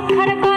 দুঃখের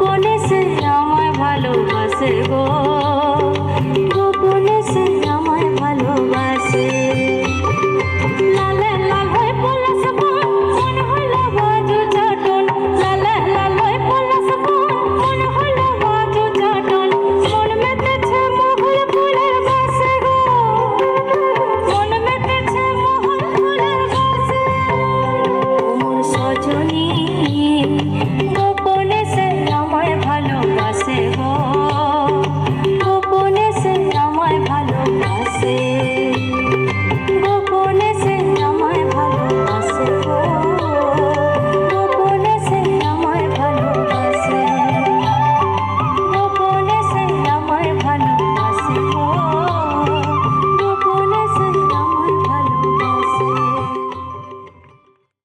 বনেছে আমায় ভালোবাসে গো।